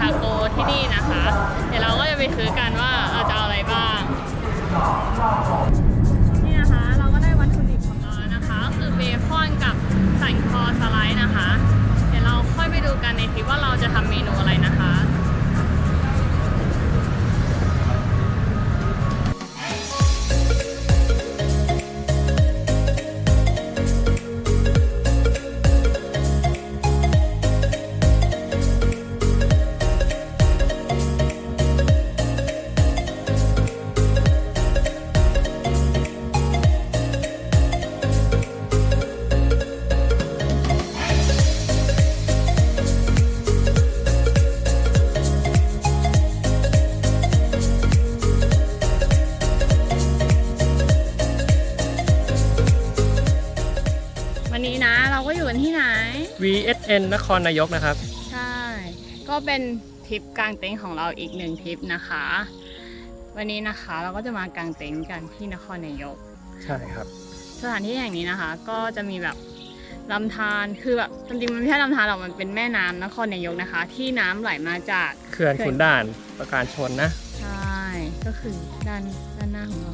ทาโกที่นี่นะคะ เดี๋ยวเราก็จะไปซื้อกันว่าเราจะเอาอะไรบ้าง นี่นะคะเราก็ได้วัตถุดิบของเราแล้วนะคะก็คือเบคอนกับสันคอสไลด์นะคะ เดี๋ยวเราค่อยไปดูกันในทริปว่าเราจะทำเมนูอะไรนะคะ VSN นครนายกนะครับ ใช่ ก็เป็นทริปกางเต็นท์ของเราอีกหนึ่งทริปนะคะ วันนี้นะคะเราก็จะมากางเต็นท์กันที่นครนายก ใช่ครับ สถานที่แห่งนี้นะคะ ก็จะมีแบบลำธารคือแบบจริงๆมันไม่ใช่ลำธารหรอกมันเป็นแม่น้ำนครนายกนะคะ ที่น้ำไหลมาจากเขื่อนขุนด่านประการชนนะ ใช่ ก็คือด้านด้านหน้าของเรา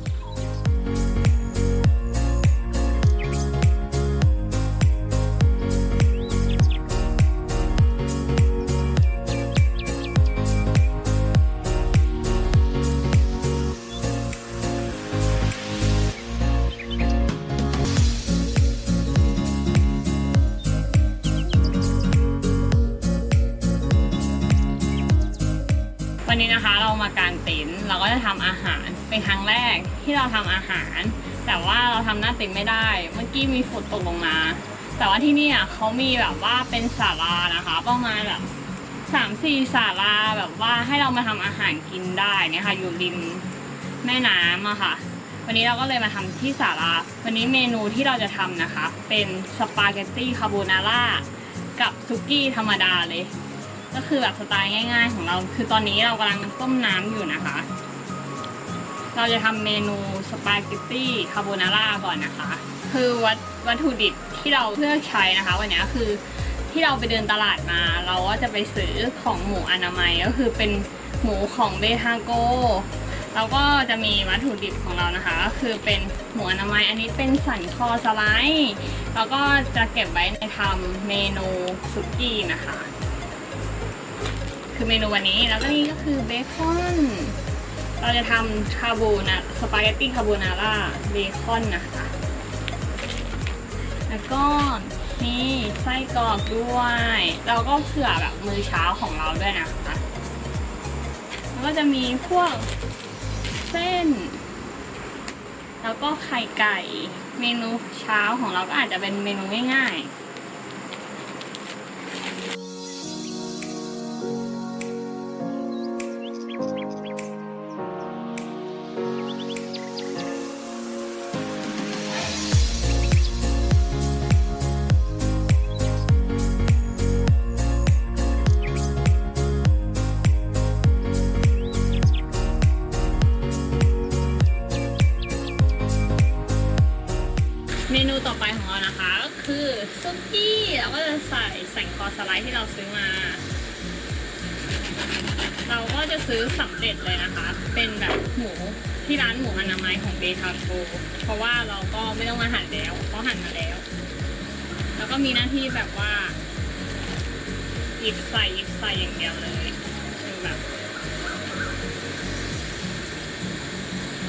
อาหาร เป็นครั้งแรกที่เราทำอาหาร แต่ว่าเราทำหน้าต็นท์ไม่ได้ เมื่อกี้มีฝนตกลงมา แต่ว่าที่นี่อะเขามีแบบว่าเป็นศาลานะคะ ประมาณแบบสามสี่ศาลาแบบว่าให้เรามาทำอาหารกินได้เนี่ยค่ะ อยู่ริมแม่น้ำอะค่ะ วันนี้เราก็เลยมาทำที่ศาลา วันนี้เมนูที่เราจะทำนะคะ เป็นสปาเกตตี้คาโบนาร่ากับซุกี้ธรรมดาเลยก็คือแบบสไตล์ง่าย ๆ ของเรา คือตอนนี้เรากำลังต้มน้ำอยู่นะคะ เราจะทำเมนูสปาเกตตี้คาโบนาร่าก่อนนะคะ คือวัตวัตถุดิบที่เราเลือกใช้นะคะ วันนี้คือที่เราไปเดินตลาดมา เราก็จะไปซื้อของหมูอนามัยก็คือเป็นหมูของเบทาโกเราก็จะมีวัตถุดิบของเรานะคะ ก็คือเป็นหมูอนามัยอันนี้เป็นสันคอสไลด์แล้วก็จะเก็บไว้ในทำเมนูซุกี้นะคะ คือเมนูวันนี้แล้วก็นี่ก็คือเบคอน เราจะทำคาโบนาสปาเกตตี้คาโบนาร่าเบคอนนะคะ แล้วก็นี่ไส้กรอกด้วย เราก็เผื่อแบบมื้อเช้าของเราด้วยนะคะแล้วก็จะมีพวกเส้น แล้วก็ไข่ไก่ เมนูเช้าของเราก็อาจจะเป็นเมนูง่ายๆ ซุกี้เราก็จะใส่ใส่คอสไลด์ที่เราซื้อมา เราก็จะซื้อสำเร็จเลยนะคะ เป็นแบบหมูที่ร้านหมูอนามัยของเบทาโกเพราะว่าเราก็ไม่ต้องมาหั่นแล้วเพราะหั่นมาแล้ว แล้วก็มีหน้าที่แบบว่าหยิบใส่หยิบใส่อย่างเดียวเลยคือแบบ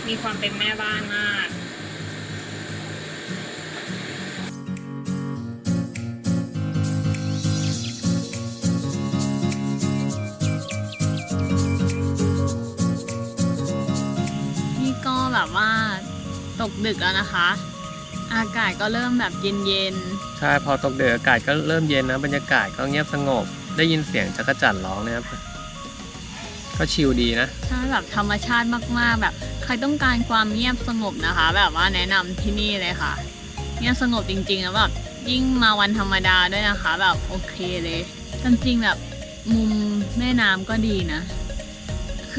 มีความเป็นแม่บ้านมาก แบบว่าตกดึกแล้วนะคะ อากาศก็เริ่มแบบเย็นใช่พอตกเดืออากาศก็เริ่มเย็นนะบรรยากาศก็เงียบสงบ ได้ยินเสียงจักรจั่นร้องนะครับ ก็ชิลดีนะ ๆใช่แบบธรรมชาติมากๆ แบบใครต้องการความเงียบสงบนะคะ แบบว่าแนะนำที่นี่เลยค่ะ เงียบสงบจริงๆแล้วแบบยิ่งมาวันธรรมดาด้วยนะคะ แบบโอเคเลยจริงๆแบบมุมแม่น้ำก็ดีนะ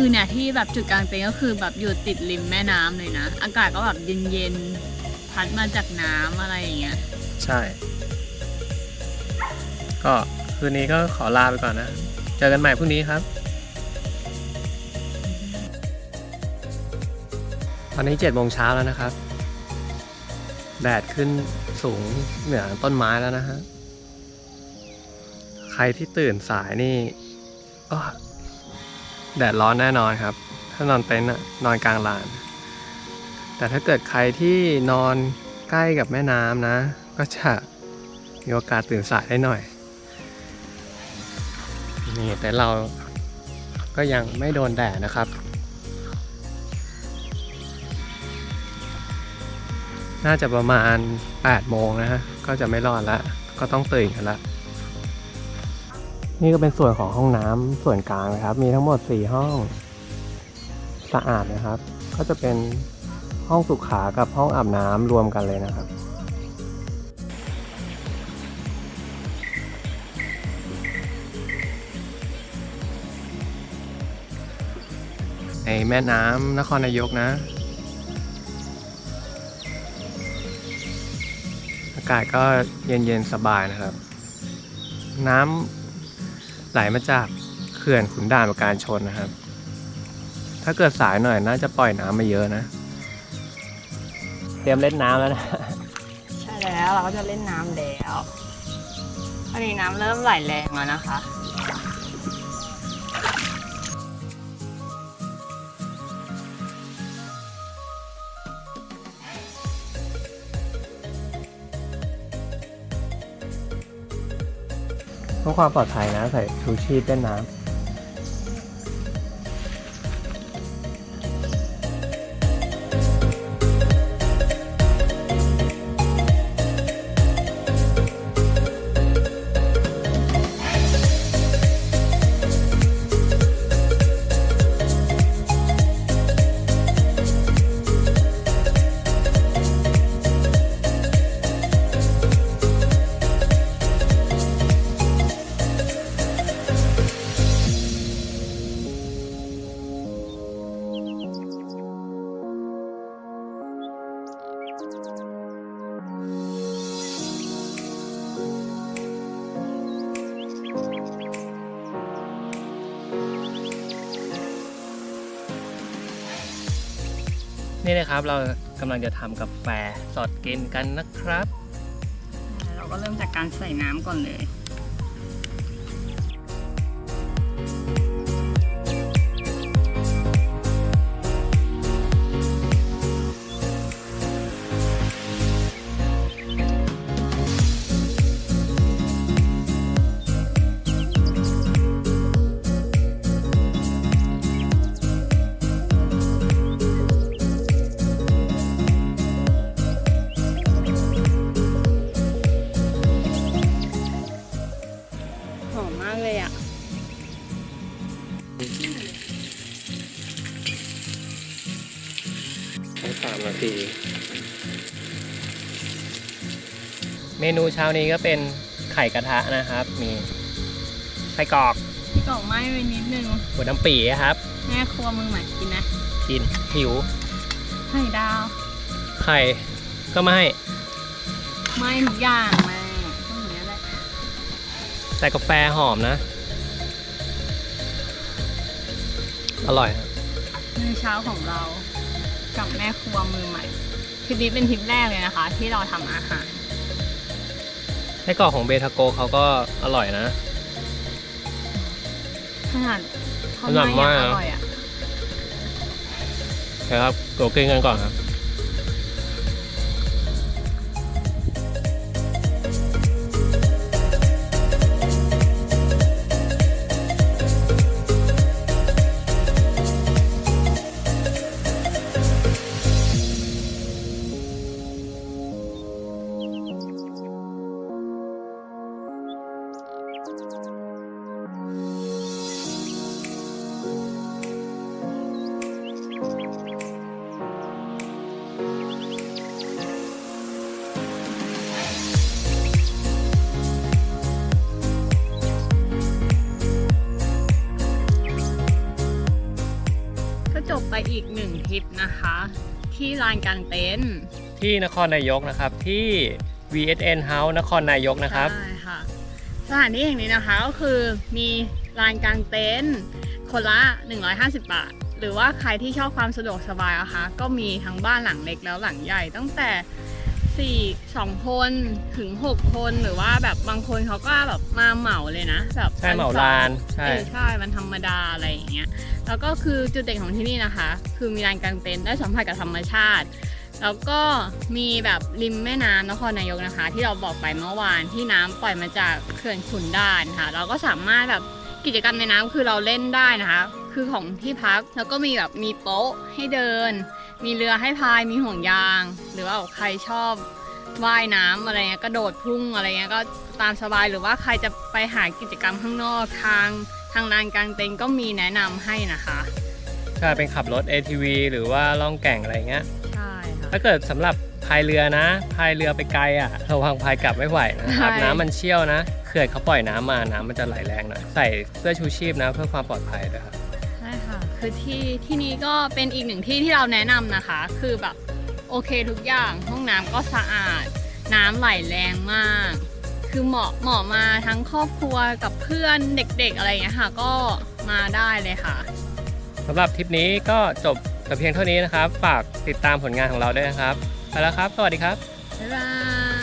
คือเนี่ยที่แบบจุดกลางเต็นท์ก็คือแบบอยู่ติดริมแม่น้ำเลยนะ อากาศก็แบบเย็นๆ พัดมาจากน้ำอะไรอย่างเงี้ย ใช่ ก็คืนนี้ก็ขอลาไปก่อนนะ เจอกันใหม่พรุ่งนี้ครับ ตอนนี้เจ็ดโมงเช้าแล้วนะครับ แดดขึ้นสูงเหนือต้นไม้แล้วนะฮะ ใครที่ตื่นสายนี่ก็ แดดร้อนแน่นอนครับ ถ้านอนเต็นท์อนอนกลางลาน แต่ถ้าเกิดใครที่นอนใกล้กับแม่น้ำนะ ก็จะมีโอกาสตื่นสายได้หน่อย นี่แต่เราก็ยังไม่โดนแดดนะครับ น่าจะประมาณ 8 โมงนะฮะ ก็จะไม่รอดแล้ว ก็ต้องตื่นกันละ นี่ก็เป็นส่วนของห้องน้ำส่วนกลางนะครับ มีทั้งหมด 4 ห้องสะอาดนะครับ ก็จะเป็นห้องสุขากับห้องอาบน้ำรวมกันเลยนะครับ ในแม่น้ำนครนายกนะ อากาศก็เย็นๆสบายนะครับ น้ำ ไหลมาจากเขื่อนขุนด่านประการชนนะครับ ถ้าเกิดสายหน่อยน่าจะปล่อยน้ำมาเยอะนะ เตรียมเล่นน้ำแล้วนะ ใช่แล้วเราก็จะเล่นน้ำแล้วตอนนี้น้ำเริ่มไหลแรงแล้วนะคะ พื่อความปลอดภัยนะใส่ชูชีพเล่นน้ำ นี่นะครับเรากำลังจะทำกาแฟสดกินกันนะครับ เราก็เริ่มจากการใส่น้ำก่อนเลย ช้สามนาทีเมนูเช้านี้ก็เป็นไข่กระทะนะครับ มีไส้กรอกพี่กรอกไหม้ไปนิดนึงหัวน้ำปีครับ แม่ครัวมือใหม่กินนะกินหิว ไข่ดาวไข่ก็ไม่ไหม้ทุกอย่างแม่ต้องอย่างนี้แหละแต่กาแฟหอมนะ อร่อยครับมื้อเช้าของเรา กับแม่ครัวมือใหม่ทริปนี้เป็นทริปแรกเลยนะคะ ที่เราทำอาหารไส้กรอกของเบทาโกเขาก็อร่อยนะ ขนาดเขาขนาดไม่ว่าอร่อยอะนะครับเดี๋ยวกินกันก่อนครับ อีกหนึ่งทริปนะคะ ที่ลานกลางเต็นท์ที่นครนายกนะครับที่ VSN House นครนายกนะครับใช่ค่ะสถานที่แห่งนี้นะคะก็คือมีลานกลางเต็นท์คนละ 150 บาท หรือว่าใครที่ชอบความสะดวกสบายนะคะก็มีทั้งบ้านหลังเล็กแล้วหลังใหญ่ตั้งแต่ 4 2 คนถึง 6 คนหรือว่าแบบบางคนเขาก็แบบมาเหมาเลยนะแบบใช่เหมาลานใช่ เออใช่มันธรรมดาอะไรอย่างเงี้ยแล้วก็คือจุดเด่นของที่นี่นะคะ คือมีลานกลางเต็นท์ได้สัมผัสกับธรรมชาติ แล้วก็มีแบบริมแม่น้ำนครนายกนะคะ ที่เราบอกไปเมื่อวานที่น้ำปล่อยมาจากเขื่อนขุนด่านค่ะ เราก็สามารถแบบกิจกรรมในน้ำคือเราเล่นได้นะคะ คือของที่พักแล้วก็มีแบบมีโป๊ะให้เดิน มีเรือให้พายมีห่วงยาง หรือว่าใครชอบว่ายน้ำอะไรเงี้ยกระโดดพุ่งอะไรเงี้ยก็ตามสบายหรือว่าใครจะไปหากิจกรรมข้างนอกทางทางลานกลางเต็นท์ก็มีแนะนำให้นะคะ ใช่เป็นขับรถ ATV หรือว่าล่องแก่งอะไรเงี้ย ใช่ค่ะ ถ้าเกิดสำหรับพายเรือนะ พายเรือไปไกลอะระวังพายกลับไม่ไหวนะครับใช่น้ำมันเชี่ยวนะ เขื่อนเขาปล่อยน้ำมาน้ำมันจะไหลแรงหน่อยใส่เสื้อชูชีพนะเพื่อความปลอดภัยด้วยครับใช่ค่ะ คือที่ที่นี้ก็เป็นอีกหนึ่งที่ที่เราแนะนำนะคะ คือแบบโอเคทุกอย่างห้องน้ำก็สะอาด น้ำไหลแรงมาก คือเหมาะเหมาะมาทั้งครอบครัวกับเพื่อนเด็กๆอะไรอย่างเงี้ยค่ะ ก็มาได้เลยค่ะ สำหรับทริปนี้ก็จบแต่เพียงเท่านี้นะครับ ฝากติดตามผลงานของเราด้วยนะครับ ไปแล้วครับ สวัสดีครับ บ๊ายบาย